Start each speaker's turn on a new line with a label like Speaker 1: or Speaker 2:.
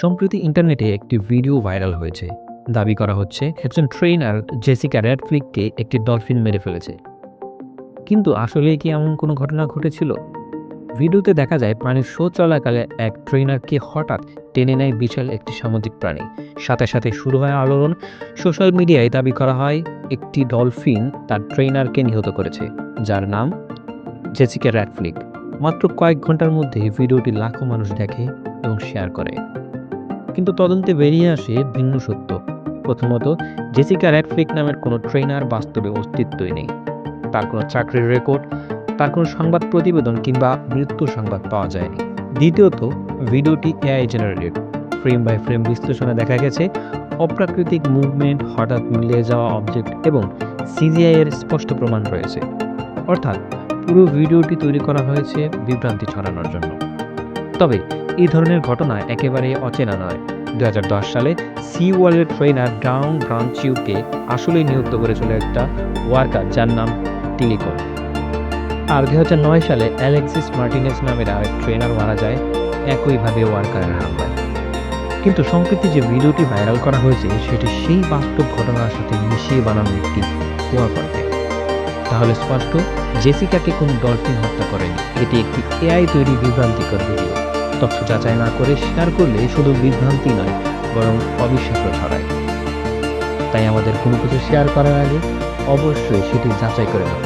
Speaker 1: সম্প্রতি ইন্টারনেটে একটি ভিডিও ভাইরাল হয়েছে। দাবি করা হচ্ছে, একজন ট্রেনার জেসিকা র্যাডফ্লিককে একটি ডলফিন মেরে ফেলেছে। কিন্তু আসলে কি এমন কোনো ঘটনা ঘটেছিল? ভিডিওতে দেখা যায়, প্রাণীর শো চলাকালে এক ট্রেনারকে হঠাৎ টেনে নেয় বিশাল একটি সামুদ্রিক প্রাণী। সাথে সাথে শুরু হয় আলোড়ন। সোশ্যাল মিডিয়ায় দাবি করা হয়, একটি ডলফিন তার ট্রেনারকে নিহত করেছে, যার নাম জেসিকা র্যাডফ্লিক মাত্র কয়েক ঘণ্টার মধ্যে ভিডিওটি লাখো মানুষ দেখে এবং শেয়ার করে। কিন্তু তদন্তে বেরিয়ে আসে ভিন্ন সত্য। প্রথমত, জেসিকা র্যাডফ্লিক নামের কোনো ট্রেনার বাস্তবে অস্তিত্বই নেই। তার কোনো চাকরির রেকর্ড, তার কোনো সংবাদ প্রতিবেদন কিংবা মৃত্যু সংবাদ পাওয়া যায়নি। দ্বিতীয়ত, ভিডিওটি AI generated. Frame by frame বিশ্লেষণে দেখা গেছে, অপ্রাকৃতিক মুভমেন্ট হঠাৎ মিলিয়ে যাওয়া অবজেক্ট এবং সিজিআই এর স্পষ্ট প্রমাণ রয়েছে। অর্থাৎ, পুরো ভিডিওটি তৈরি করা হয়েছে বিভ্রান্তি ছড়ানোর জন্য। তবে এই ধরনের ঘটনা একেবারে অচেনা নয়। দু সালে সি ওয়ার্ল্ডের ট্রেনার ডাউন ব্রাঞ্চিউকে আসলেই নিযুক্ত করেছিল একটা ওয়ার্কার যার নাম টিলিকন আর দু হাজার নয় সালে অ্যালেক্সিস মার্টিনেস নামের আরেক ট্রেনার মারা যায়, একইভাবে ওয়ার্কারের হামলায় কিন্তু সম্প্রতি যে ভিডিওটি ভাইরাল করা হয়েছে, সেটি সেই বাস্তব ঘটনার সাথে মিশিয়ে বানানো একটি কন্টেন্ট তাহলে স্পষ্ট, জেসিকাকে কোনো ডলফিন হত্যা করেনি, এটি একটি এআই তৈরি বিভ্রান্তিকর ভিডিও। তথ্য যাচাই না করে শেয়ার করলে শুধু বিভ্রান্তি নয়, বরং অবিশ্বাসও ছড়ায়। তাই আমাদের কোনো কিছু শেয়ার করার আগে অবশ্যই সেটি যাচাই করে নেব।